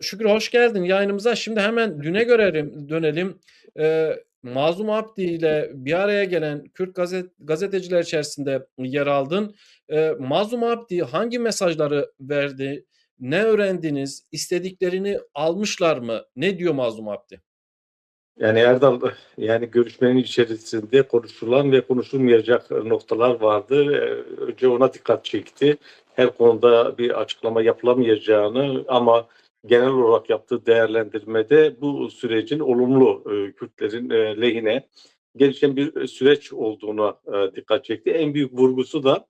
Şükür hoş geldin yayınımıza. Şimdi hemen düne görelim, dönelim. Eee, Mazlum Abdi ile bir araya gelen Kürt gazet gazeteciler içerisinde yer aldın. Eee, Mazlum Abdi hangi mesajları verdi? Ne öğrendiniz? İstediklerini almışlar mı? Ne diyor Mazlum Abdi? Yani Erdal, yani görüşmenin içerisinde konuşulan ve konuşulmayacak noktalar vardı. Ee, Önce ona dikkat çekti. Her konuda bir açıklama yapılamayacağını ama genel olarak yaptığı değerlendirmede bu sürecin olumlu e, Kürtlerin e, lehine gelişen bir süreç olduğuna e, dikkat çekti. En büyük vurgusu da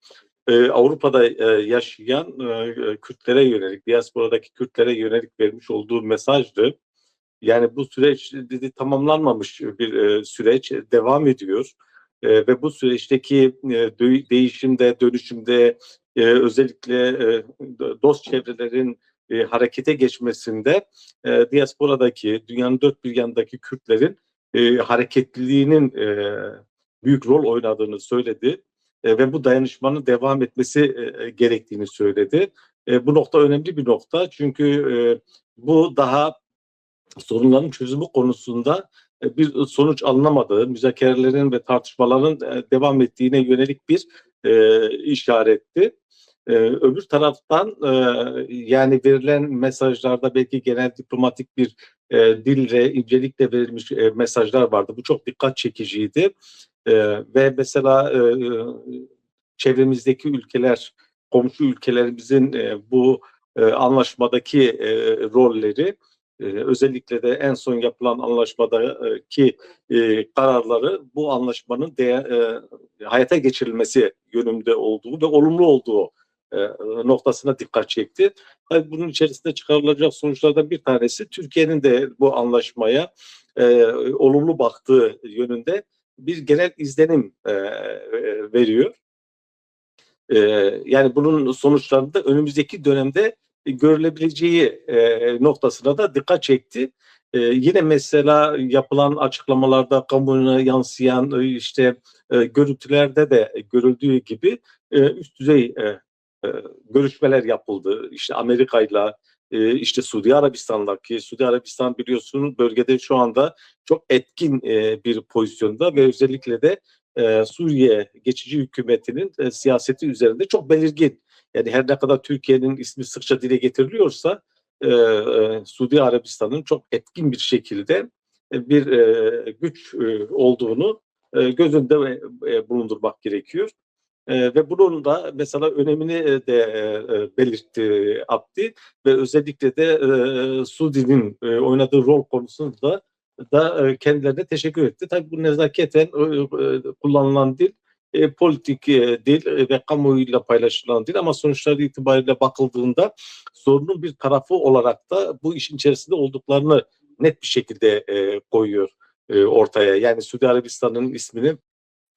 e, Avrupa'da e, yaşayan e, Kürtlere yönelik, diasporadaki Kürtlere yönelik vermiş olduğu mesajdı. Yani bu süreç dedi tamamlanmamış bir e, süreç e, devam ediyor. E, ve bu süreçteki e, değişimde, dönüşümde e, özellikle e, dost çevrelerin e, harekete geçmesinde e, diasporadaki, dünyanın dört bir yanındaki Kürtlerin e, hareketliliğinin e, büyük rol oynadığını söyledi. E, ve bu dayanışmanın devam etmesi e, gerektiğini söyledi. E, bu nokta önemli bir nokta çünkü e, bu daha sorunların çözümü konusunda e, bir sonuç alınamadığı, müzakerelerin ve tartışmaların e, devam ettiğine yönelik bir e, işaretti. E, öbür taraftan e, yani verilen mesajlarda belki genel diplomatik bir e, dille, incelikle verilmiş e, mesajlar vardı. Bu çok dikkat çekiciydi. E, ve mesela e, çevremizdeki ülkeler, komşu ülkelerimizin e, bu e, anlaşmadaki e, rolleri ee, özellikle de en son yapılan anlaşmadaki e, kararları bu anlaşmanın de, e, hayata geçirilmesi yönünde olduğu ve olumlu olduğu e, noktasına dikkat çekti. Tabii bunun içerisinde çıkarılacak sonuçlardan bir tanesi Türkiye'nin de bu anlaşmaya e, olumlu baktığı yönünde bir genel izlenim e, e veriyor. E, yani bunun sonuçlarında önümüzdeki dönemde görülebileceği e, noktasına da dikkat çekti. E, yine mesela yapılan açıklamalarda kamuoyuna yansıyan e, işte e, görüntülerde de görüldüğü gibi e, üst düzey e, e, görüşmeler yapıldı. İşte Amerika'yla e, işte Suudi Arabistan'daki Suudi Arabistan biliyorsunuz bölgede şu anda çok etkin e, bir pozisyonda ve özellikle de e, Suriye geçici hükümetinin e, siyaseti üzerinde çok belirgin yani her ne kadar Türkiye'nin ismi sıkça dile getiriliyorsa e, e, Suudi Arabistan'ın çok etkin bir şekilde e, bir e, güç e, olduğunu e, göz önünde e, bulundurmak gerekiyor. E, ve bunun da mesela önemini de e, belirtti Abdi ve özellikle de e, Suudi'nin e, oynadığı rol konusunda da e, kendilerine teşekkür etti. Tabii bu nezaketen e, e, kullanılan dil e, politik e, dil e, ve kamuoyuyla paylaşılan dil ama sonuçları itibariyle bakıldığında sorunun bir tarafı olarak da bu işin içerisinde olduklarını net bir şekilde e, koyuyor e, ortaya. Yani Suudi Arabistan'ın ismini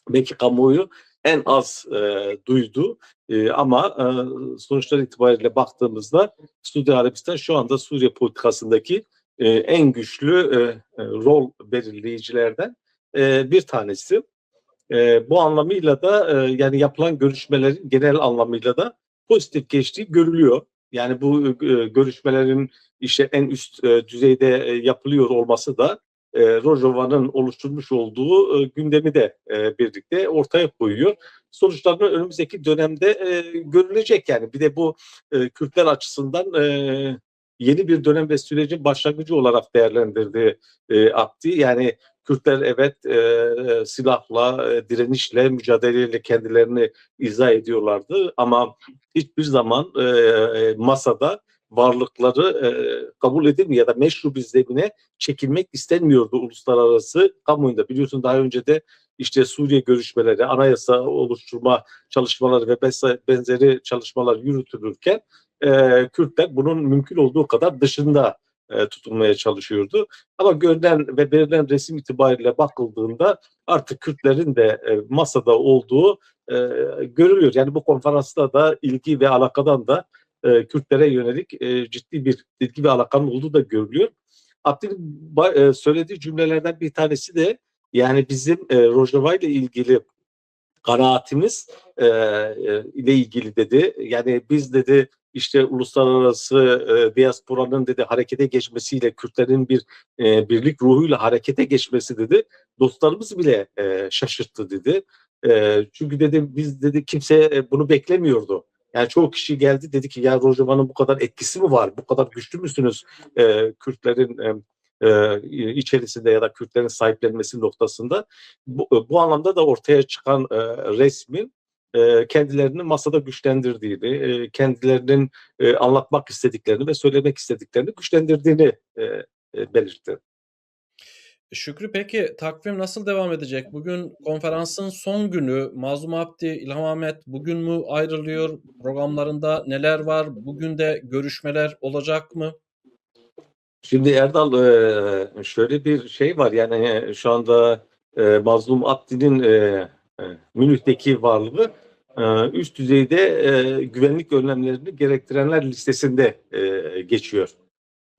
belki kamuoyu en az e, duydu e, ama e, sonuçlar itibariyle baktığımızda Suudi Arabistan şu anda Suriye politikasındaki e, en güçlü e, e, rol belirleyicilerden e, bir tanesi. E, bu anlamıyla da e, yani yapılan görüşmelerin genel anlamıyla da pozitif geçtiği görülüyor. Yani bu e, görüşmelerin işte en üst e, düzeyde e, yapılıyor olması da e, Rojava'nın oluşturmuş olduğu e, gündemi de e, birlikte ortaya koyuyor. Sonuçlarını önümüzdeki dönemde e, görülecek yani. Bir de bu e, Kürtler açısından e, yeni bir dönem ve sürecin başlangıcı olarak değerlendirdi e, Abdi. Yani Kürtler evet e, silahla, e, direnişle, mücadeleyle kendilerini izah ediyorlardı ama hiçbir zaman e, e, masada varlıkları e, kabul edilmiyor ya da meşru bir zemine çekilmek istenmiyordu uluslararası kamuoyunda. Biliyorsun daha önce de işte Suriye görüşmeleri, anayasa oluşturma çalışmaları ve benzeri çalışmalar yürütülürken e, Kürtler bunun mümkün olduğu kadar dışında e, tutulmaya çalışıyordu. Ama görünen ve verilen resim itibariyle bakıldığında artık Kürtlerin de e, masada olduğu e, görülüyor. Yani bu konferansta da ilgi ve alakadan da e, Kürtlere yönelik e, ciddi bir ilgi ve alakanın olduğu da görülüyor. Abdül'ün e, söylediği cümlelerden bir tanesi de yani bizim e, Rojava ile ilgili kanaatimiz e, e, ile ilgili dedi. Yani biz dedi işte uluslararası e, diasporanın dedi harekete geçmesiyle Kürtlerin bir e, birlik ruhuyla harekete geçmesi dedi dostlarımız bile e, şaşırttı dedi. E, çünkü dedi biz dedi kimse e, bunu beklemiyordu. Yani çoğu kişi geldi dedi ki ya Rojava'nın bu kadar etkisi mi var? Bu kadar güçlü müsünüz e, Kürtlerin e, e, içerisinde ya da Kürtlerin sahiplenmesi noktasında? Bu, bu anlamda da ortaya çıkan e, resmin e, kendilerini masada güçlendirdiğini, e, kendilerinin e, anlatmak istediklerini ve söylemek istediklerini güçlendirdiğini e, e, belirtti. Şükrü peki takvim nasıl devam edecek? Bugün konferansın son günü. Mazlum Abdi, İlham Ahmet bugün mü ayrılıyor? Programlarında neler var? Bugün de görüşmeler olacak mı? Şimdi Erdal e, şöyle bir şey var yani e, şu anda e, Mazlum Abdi'nin Münih'teki varlığı üst düzeyde güvenlik önlemlerini gerektirenler listesinde geçiyor.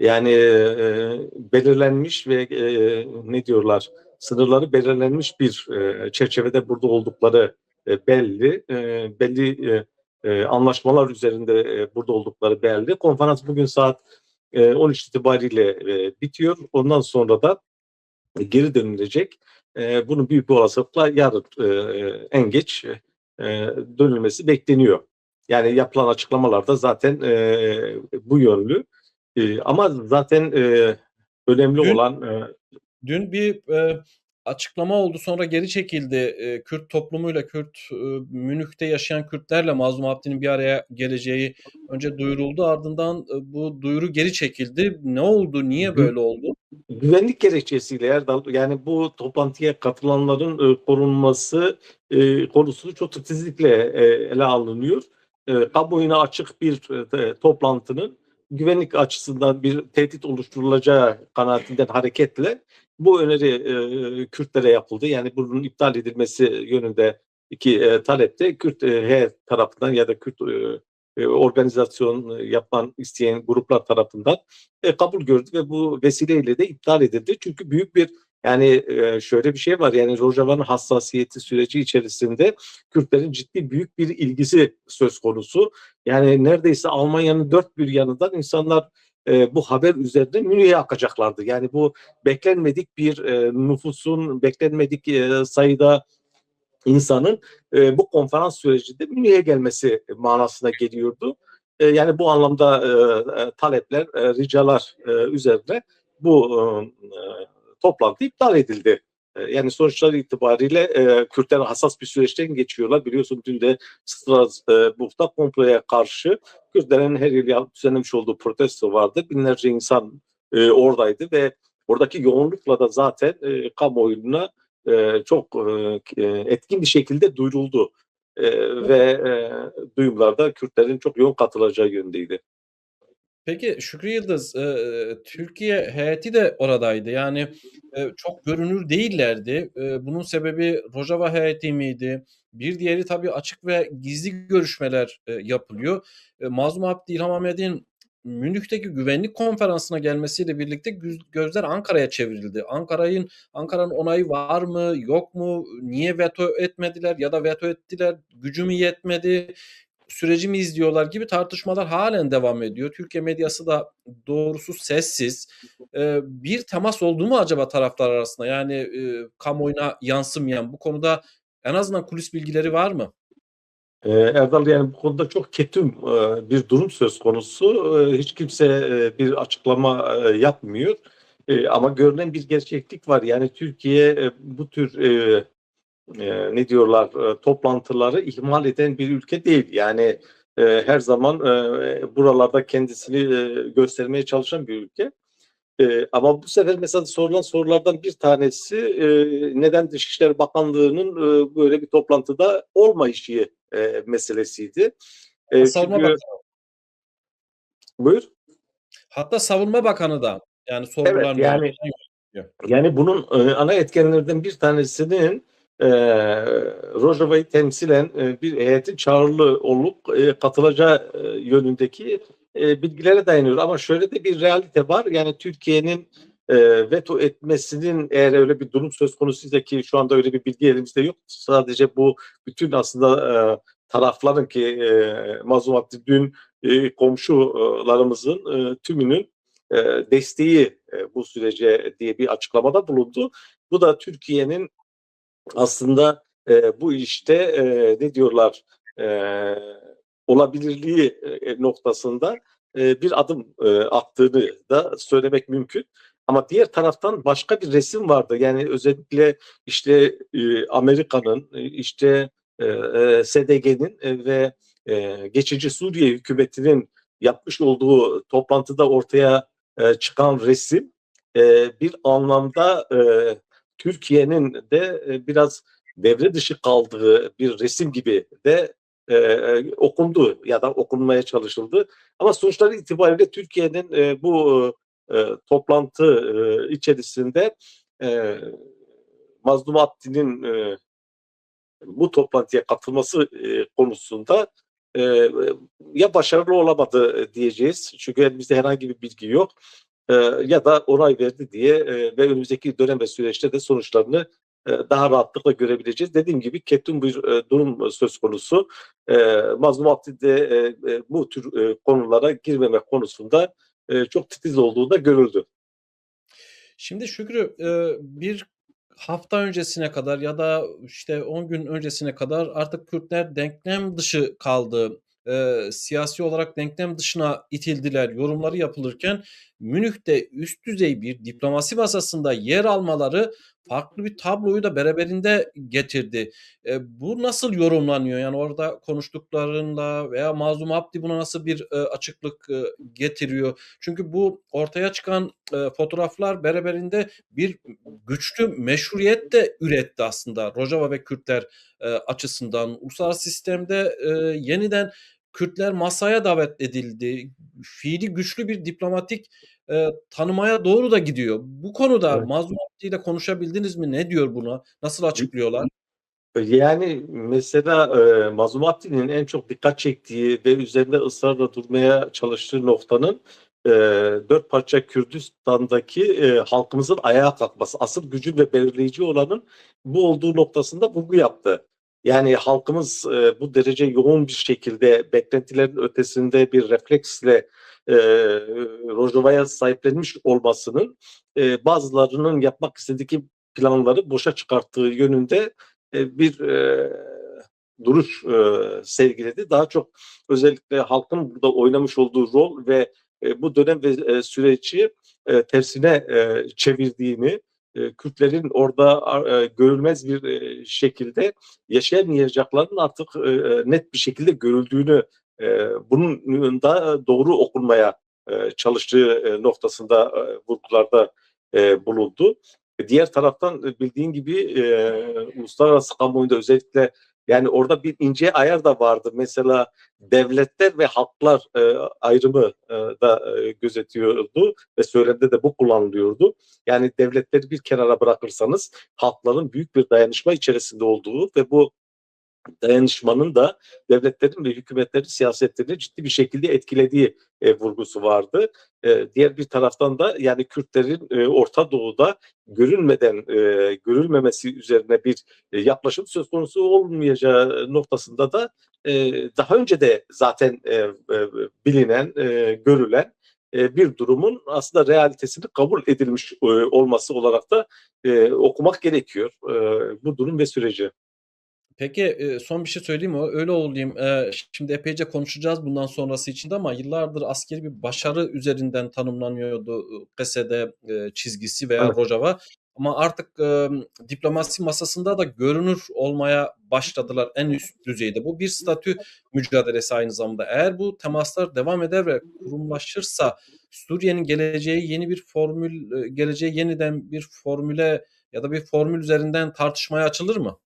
Yani e, belirlenmiş ve e, ne diyorlar sınırları belirlenmiş bir e, çerçevede burada oldukları e, belli. E, belli e, e, anlaşmalar üzerinde e, burada oldukları belli. Konferans bugün saat e, 13 itibariyle e, bitiyor. Ondan sonra da geri dönülecek. E, bunun büyük bir olasılıkla yarın e, en geç e, dönülmesi bekleniyor. Yani yapılan açıklamalarda zaten e, bu yönlü. E, ama zaten e, önemli Dün- olan e, Dün bir e, açıklama oldu sonra geri çekildi. E, Kürt toplumuyla Kürt e, Münih'te yaşayan Kürtlerle Mazlum Abdi'nin bir araya geleceği önce duyuruldu. Ardından e, bu duyuru geri çekildi. Ne oldu? Niye böyle oldu? güvenlik gerekçesiyle Erdal yani bu toplantıya katılanların e, korunması e, konusu çok titizlikle e, ele alınıyor. E, kamuoyuna açık bir e, toplantının güvenlik açısından bir tehdit oluşturulacağı kanaatinden hareketle bu öneri e, Kürtlere yapıldı. Yani bunun iptal edilmesi yönünde iki e, talepte Kürt e, heyet tarafından ya da Kürt e, e, organizasyon e, yapman isteyen gruplar tarafından e, kabul gördü ve bu vesileyle de iptal edildi. Çünkü büyük bir yani şöyle bir şey var yani Rojava'nın hassasiyeti süreci içerisinde Kürtlerin ciddi büyük bir ilgisi söz konusu. Yani neredeyse Almanya'nın dört bir yanından insanlar e, bu haber üzerinde Münih'e akacaklardı. Yani bu beklenmedik bir e, nüfusun beklenmedik e, sayıda insanın e, bu konferans sürecinde Münih'e gelmesi manasına geliyordu. E, yani bu anlamda e, talepler, e, ricalar e, üzerine bu e, toplantı iptal edildi. E, yani sonuçlar itibariyle e, Kürtler hassas bir süreçten geçiyorlar. Biliyorsun dün de Strasbourg'da komploya karşı Kürtlerin her yıl düzenlemiş olduğu protesto vardı. Binlerce insan e, oradaydı ve oradaki yoğunlukla da zaten e, kamuoyuna e, çok e, etkin bir şekilde duyuruldu. E, ve e, duyumlarda Kürtlerin çok yoğun katılacağı yönündeydi. Peki Şükrü Yıldız, e, Türkiye heyeti de oradaydı. Yani e, çok görünür değillerdi. E, bunun sebebi Rojava heyeti miydi? Bir diğeri tabii açık ve gizli görüşmeler e, yapılıyor. E, Mazlum Abdi İlham Ahmet'in Münih'teki güvenlik konferansına gelmesiyle birlikte göz- gözler Ankara'ya çevrildi. Ankara'nın Ankara'nın onayı var mı, yok mu? Niye veto etmediler ya da veto ettiler, gücü mü yetmedi? Süreci mi izliyorlar gibi tartışmalar halen devam ediyor. Türkiye medyası da doğrusu sessiz. Ee, bir temas oldu mu acaba taraflar arasında? Yani e, kamuoyuna yansımayan bu konuda en azından kulis bilgileri var mı? Ee, Erdal yani bu konuda çok ketum e, bir durum söz konusu. E, Hiç kimse e, bir açıklama e, yapmıyor. E, Ama görünen bir gerçeklik var. Yani Türkiye e, bu tür e, ne diyorlar e, toplantıları ihmal eden bir ülke değil. Yani e, her zaman e, buralarda kendisini e, göstermeye çalışan bir ülke. E, ama bu sefer mesela sorulan sorulardan bir tanesi e, neden Dışişleri Bakanlığı'nın e, böyle bir toplantıda olmayışı e, meselesiydi. E, Savunma çünkü, Bakanı. buyur. Hatta Savunma Bakanı da yani sorgulanıyor. yani- Yani bunun e, ana etkenlerden bir tanesinin e, Rojava'yı temsilen e, bir heyetin çağrılı olup e, katılacağı e, yönündeki e, bilgilere dayanıyor. Ama şöyle de bir realite var. Yani Türkiye'nin e, veto etmesinin eğer öyle bir durum söz konusuysa ki şu anda öyle bir bilgi elimizde yok. Sadece bu bütün aslında e, tarafların ki e, Mazlum Abdi dün e, komşularımızın e, tümünün e, desteği e, bu sürece diye bir açıklamada bulundu. Bu da Türkiye'nin aslında e, bu işte e, ne diyorlar e, olabilirliği e, noktasında e, bir adım e, attığını da söylemek mümkün. Ama diğer taraftan başka bir resim vardı. Yani özellikle işte e, Amerika'nın, e, işte e, e, SDG'nin ve e, geçici Suriye hükümetinin yapmış olduğu toplantıda ortaya e, çıkan resim e, bir anlamda e, Türkiye'nin de e, biraz devre dışı kaldığı bir resim gibi de e, e, okundu ya da okunmaya çalışıldı. Ama sonuçları itibariyle Türkiye'nin e, bu e, toplantı e, içerisinde e, Mazlum Abdi'nin e, bu toplantıya katılması e, konusunda e, ya başarılı olamadı diyeceğiz. Çünkü elimizde herhangi bir bilgi yok. E, ya da onay verdi diye e, ve önümüzdeki dönem ve süreçte de sonuçlarını e, daha rahatlıkla görebileceğiz. Dediğim gibi ketum bir durum söz konusu. Mazlum Abdi de e, e, bu tür konulara girmeme konusunda çok titiz olduğu da görüldü. Şimdi Şükrü bir hafta öncesine kadar ya da işte 10 gün öncesine kadar artık Kürtler denklem dışı kaldı. E, siyasi olarak denklem dışına itildiler yorumları yapılırken Münih'te üst düzey bir diplomasi masasında yer almaları farklı bir tabloyu da beraberinde getirdi. E, bu nasıl yorumlanıyor? Yani orada konuştuklarında veya Mazlum Abdi buna nasıl bir e, açıklık e, getiriyor? Çünkü bu ortaya çıkan e, fotoğraflar beraberinde bir güçlü meşruiyet de üretti aslında Rojava ve Kürtler e, açısından. Uluslararası sistemde e, yeniden Kürtler masaya davet edildi. Fiili güçlü bir diplomatik e, tanımaya doğru da gidiyor. Bu konuda Evet. Mazlum Abdi ile konuşabildiniz mi? Ne diyor buna? Nasıl açıklıyorlar? Yani mesela e, Mazlum Abdi'nin en çok dikkat çektiği ve üzerinde ısrarla durmaya çalıştığı noktanın e, dört parça Kürdistan'daki e, halkımızın ayağa kalkması. Asıl gücü ve belirleyici olanın bu olduğu noktasında vurgu yaptı. Yani halkımız e, bu derece yoğun bir şekilde beklentilerin ötesinde bir refleksle e, Rojava'ya sahiplenmiş olmasının e, bazılarının yapmak istediği planları boşa çıkarttığı yönünde e, bir e, duruş e, sergiledi. Daha çok özellikle halkın burada oynamış olduğu rol ve e, bu dönem ve e, süreci e, tersine e, çevirdiğini, e, Kürtlerin orada e, görülmez bir e, şekilde yaşayamayacaklarının artık e, net bir şekilde görüldüğünü, bunun da doğru okunmaya çalıştığı noktasında vurgularda bulundu. Diğer taraftan bildiğin gibi uluslararası kamuoyunda özellikle yani orada bir ince ayar da vardı. Mesela devletler ve halklar e, ayrımı e, da e, gözetiyordu ve söylemde de bu kullanılıyordu. Yani devletleri bir kenara bırakırsanız halkların büyük bir dayanışma içerisinde olduğu ve bu dayanışmanın da devletlerin ve hükümetlerin siyasetlerini ciddi bir şekilde etkilediği e, vurgusu vardı. E, diğer bir taraftan da yani Kürtlerin e, Orta Doğu'da görülmeden e, görülmemesi üzerine bir e, yaklaşım söz konusu olmayacağı noktasında da e, daha önce de zaten e, e, bilinen, e, görülen e, bir durumun aslında realitesini kabul edilmiş e, olması olarak da e, okumak gerekiyor bu durum ve süreci. Peki e, son bir şey söyleyeyim mi? Öyle olayım. E, şimdi epeyce konuşacağız bundan sonrası için de ama yıllardır askeri bir başarı üzerinden tanımlanıyordu KSD e, çizgisi veya Evet. Rojava. Ama artık e, diplomasi masasında da görünür olmaya başladılar en üst düzeyde. Bu bir statü mücadelesi aynı zamanda. Eğer bu temaslar devam eder ve kurumlaşırsa Suriye'nin geleceği yeni bir formül, geleceği yeniden bir formüle ya da bir formül üzerinden tartışmaya açılır mı?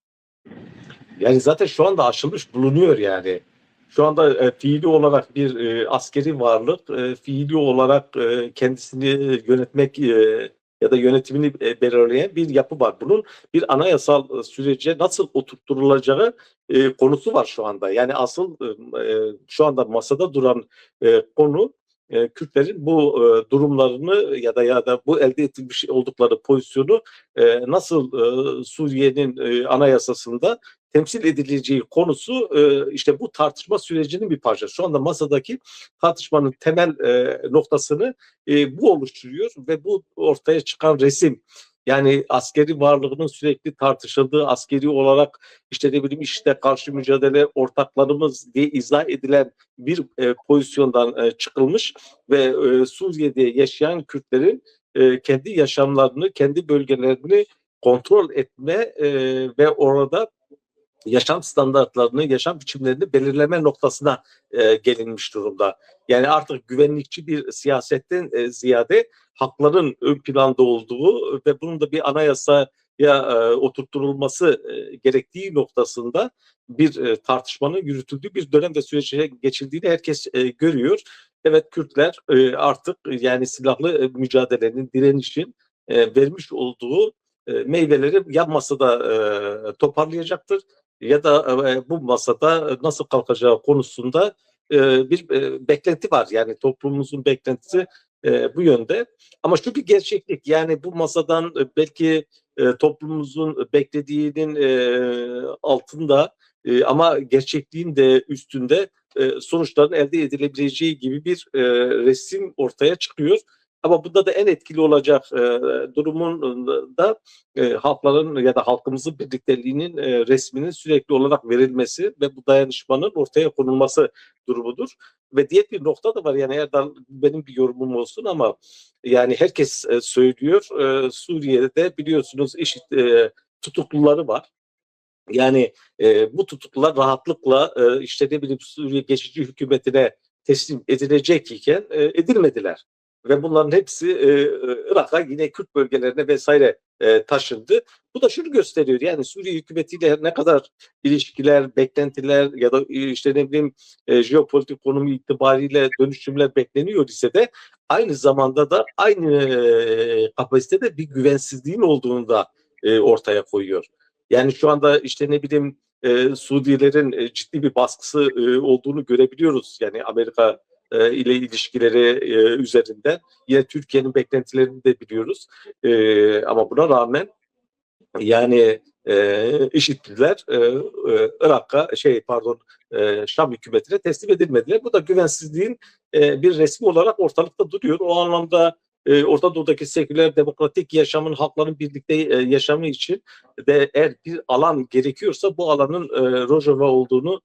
Yani zaten şu anda aşılmış bulunuyor yani. Şu anda e, fiili olarak bir e, askeri varlık, e, fiili olarak e, kendisini yönetmek e, ya da yönetimini e, belirleyen bir yapı var. Bunun bir anayasal sürece nasıl oturtturulacağı e, konusu var şu anda. Yani asıl e, şu anda masada duran e, konu e, Kürtlerin bu e, durumlarını ya da ya da bu elde etmiş oldukları pozisyonu e, nasıl e, Suriye'nin e, anayasasında temsil edileceği konusu e, işte bu tartışma sürecinin bir parçası. Şu anda masadaki tartışmanın temel e, noktasını e, bu oluşturuyor ve bu ortaya çıkan resim yani askeri varlığının sürekli tartışıldığı askeri olarak işte ne bileyim işte karşı mücadele ortaklarımız diye izah edilen bir e, pozisyondan e, çıkılmış ve e, Suriye'de yaşayan Kürtlerin e, kendi yaşamlarını, kendi bölgelerini kontrol etme e, ve orada yaşam standartlarını, yaşam biçimlerini belirleme noktasına e, gelinmiş durumda. Yani artık güvenlikçi bir siyasetten e, ziyade hakların ön planda olduğu ve bunun da bir anayasaya e, oturtulması e, gerektiği noktasında bir e, tartışmanın yürütüldüğü bir dönem ve sürece geçildiğini herkes e, görüyor. Evet Kürtler e, artık yani silahlı e, mücadelenin, direnişin e, vermiş olduğu e, meyveleri ya masada e, toparlayacaktır ya da e, bu masada nasıl kalkacağı konusunda e, bir e, beklenti var. Yani toplumumuzun beklentisi bu yönde. Ama şu bir gerçeklik yani bu masadan belki toplumumuzun beklediğinin e, altında ama gerçekliğin de üstünde sonuçların elde edilebileceği gibi bir resim ortaya çıkıyor. Ama bunda da en etkili olacak e, durumun da e, halkların ya da halkımızın birlikteliğinin e, resminin sürekli olarak verilmesi ve bu dayanışmanın ortaya konulması durumudur. Ve diğer bir nokta da var yani Erdal benim bir yorumum olsun ama yani herkes e, söylüyor e, Suriye'de biliyorsunuz eşit e, tutukluları var. Yani e, bu tutuklular rahatlıkla e, işte ne bileyim Suriye geçici hükümetine teslim edilecek iken e, edilmediler ve bunların hepsi e, Irak'a yine Kürt bölgelerine vesaire e, taşındı. Bu da şunu gösteriyor yani Suriye hükümetiyle ne kadar ilişkiler, beklentiler ya da işte ne bileyim e, jeopolitik konumu itibariyle dönüşümler bekleniyor ise de aynı zamanda da aynı e, kapasitede bir güvensizliğin olduğunu da e, ortaya koyuyor. Yani şu anda işte ne bileyim e, Suudilerin e, ciddi bir baskısı e, olduğunu görebiliyoruz. Yani Amerika e, ile ilişkileri e, üzerinden. Yine Türkiye'nin beklentilerini de biliyoruz. E, ama buna rağmen yani e, işittiler e, e, Irak'a şey pardon e, Şam hükümetine teslim edilmediler. Bu da güvensizliğin e, bir resmi olarak ortalıkta duruyor. O anlamda e, Orta Doğu'daki seküler demokratik yaşamın halkların birlikte e, yaşamı için de eğer bir alan gerekiyorsa bu alanın e, Rojava olduğunu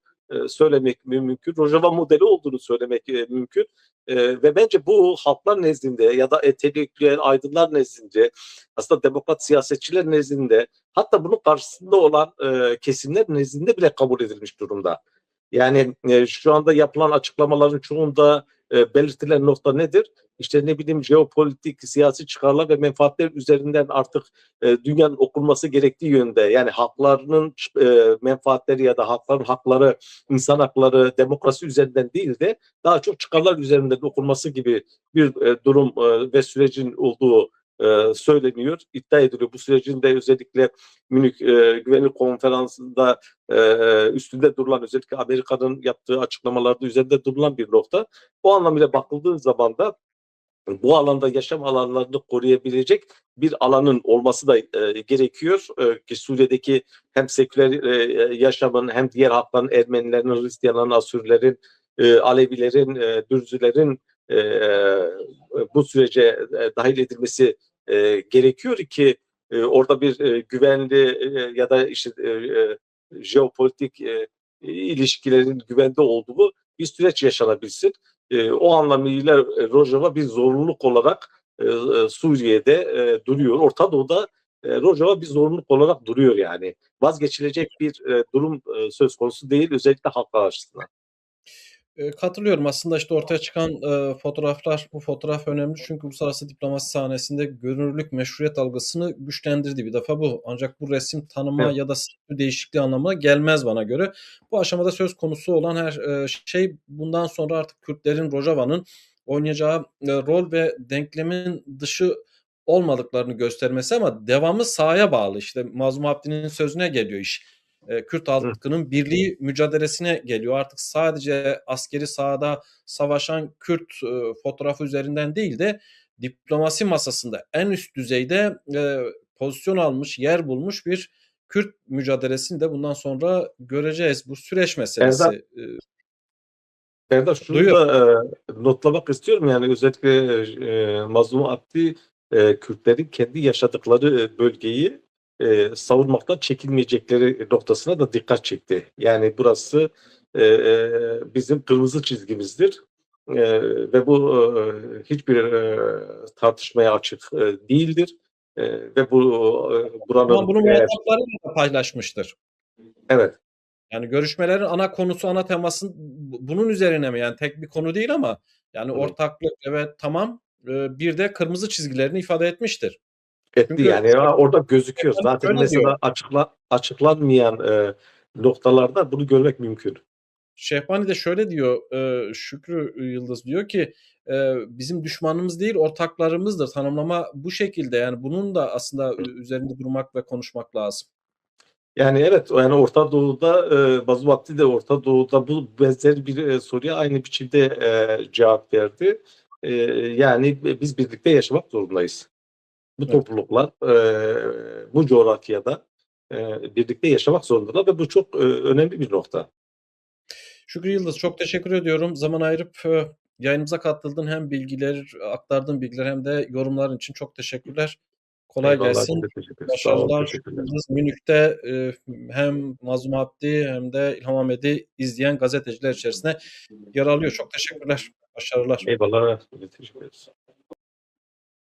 söylemek mümkün. Rojava modeli olduğunu söylemek e, mümkün. E, ve bence bu halklar nezdinde ya da entelektüel aydınlar nezdinde aslında demokrat siyasetçiler nezdinde hatta bunun karşısında olan kesimler nezdinde bile kabul edilmiş durumda. Yani şu anda yapılan açıklamaların çoğunda belirtilen nokta nedir? işte ne bileyim jeopolitik, siyasi çıkarlar ve menfaatler üzerinden artık e, dünyanın okunması gerektiği yönde. Yani haklarının e, menfaatleri ya da halkların hakları, insan hakları, demokrasi üzerinden değil de daha çok çıkarlar üzerinden okunması gibi bir e, durum e, ve sürecin olduğu e, söyleniyor, iddia ediliyor. Bu sürecin de özellikle Münih e, Güvenlik Konferansı'nda e, üstünde durulan özellikle Amerika'nın yaptığı açıklamalarda üzerinde durulan bir nokta. O anlamıyla bakıldığı zaman da bu alanda yaşam alanlarını koruyabilecek bir alanın olması da e, gerekiyor e, ki Suriye'deki hem seküler e, yaşamın hem diğer hakların Ermenilerin, Hristiyanların, Asürlerin, e, Alevilerin, e, Dürzülerin e, bu sürece e, dahil edilmesi e, gerekiyor ki e, orada bir e, güvenli e, ya da işte e, e, jeopolitik e, ilişkilerin güvende olduğu bir süreç yaşanabilsin. E, o anlamıyla e, Rojava bir zorunluluk olarak e, e, Suriye'de e, duruyor. Orta Doğu'da e, Rojava bir zorunluluk olarak duruyor yani. Vazgeçilecek bir e, durum e, söz konusu değil özellikle halklar açısından. Eee, katılıyorum. Aslında, işte, ortaya çıkan, eee, fotoğraflar, bu fotoğraf önemli çünkü uluslararası diplomasi sahnesinde görünürlük, meşruiyet algısını güçlendirdi. Bir defa bu. Ancak bu resim tanıma Evet. ya da değişikliği anlamına gelmez bana göre. Bu aşamada söz konusu olan her, eee, şey bundan sonra artık Kürtlerin, Rojava'nın oynayacağı, eee, rol ve denklemin dışı olmadıklarını göstermesi ama devamı sahaya bağlı. İşte, Mazlum Abdi'nin sözüne geliyor iş. E, Kürt halkının birliği mücadelesine geliyor. Artık sadece askeri sahada savaşan Kürt e, fotoğrafı üzerinden değil de diplomasi masasında en üst düzeyde e, pozisyon almış, yer bulmuş bir Kürt mücadelesini de bundan sonra göreceğiz. Bu süreç meselesi. E, Serdar şunu Duyuyorum. da e, notlamak istiyorum yani özellikle e, Mazlum Abdi e, Kürtlerin kendi yaşadıkları bölgeyi e, savunmaktan çekinmeyecekleri noktasına da dikkat çekti. Yani burası e, e, bizim kırmızı çizgimizdir E, ve bu e, hiçbir e, tartışmaya açık e, değildir. E, ve bu e, Ama buranın bunu eğer, muhataplarıyla da paylaşmıştır. evet Yani görüşmelerin ana konusu, ana teması bu- bunun üzerine mi? Yani tek bir konu değil ama yani ortaklık evet tamam e, bir de kırmızı çizgilerini ifade etmiştir. Etti Çünkü yani ya orada gözüküyor. Zaten mesela diyor. açıkla, açıklanmayan e, noktalarda bunu görmek mümkün. Şehbani de şöyle diyor e, Şükrü Yıldız diyor ki e, bizim düşmanımız değil ortaklarımızdır. Tanımlama bu şekilde yani bunun da aslında üzerinde durmak ve konuşmak lazım. Yani evet yani Orta Doğu'da e, Bazı de Orta Doğu'da bu benzer bir e, soruya aynı biçimde e, cevap verdi. E, yani biz birlikte yaşamak zorundayız. Bu Evet. topluluklar e, bu coğrafyada e, birlikte yaşamak zorundalar ve bu çok e, önemli bir nokta. Şükrü Yıldız çok teşekkür ediyorum. Zaman ayırıp e, yayınımıza katıldın. Hem bilgiler, aktardığın bilgiler hem de yorumların için çok teşekkürler. Kolay Eyvallah, gelsin. Başarılar. Münih'te e, hem Mazlum Abdi hem de İlham Ahmet'i izleyen gazeteciler içerisinde yer alıyor. Çok teşekkürler. Başarılar. Eyvallah, teşekkür ederiz.